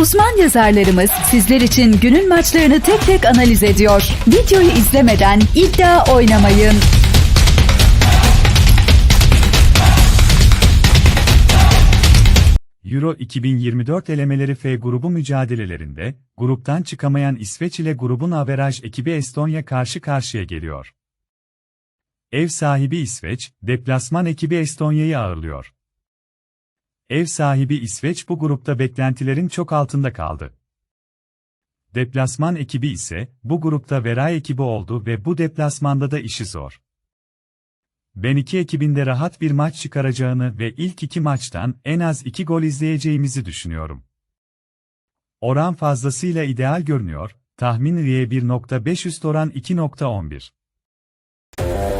Uzman yazarlarımız sizler için günün maçlarını tek tek analiz ediyor. Videoyu izlemeden iddia oynamayın. Euro 2024 elemeleri F grubu mücadelelerinde, gruptan çıkamayan İsveç ile grubun averaj ekibi Estonya karşı karşıya geliyor. Ev sahibi İsveç, deplasman ekibi Estonya'yı ağırlıyor. Ev sahibi İsveç bu grupta beklentilerin çok altında kaldı. Deplasman ekibi ise, bu grupta Veray ekibi oldu ve bu deplasmanda da işi zor. Ben iki ekibinde rahat bir maç çıkaracağını ve ilk iki maçtan en az iki gol izleyeceğimizi düşünüyorum. Oran fazlasıyla ideal görünüyor, tahmin Riye 1.5 üst oran 2.11.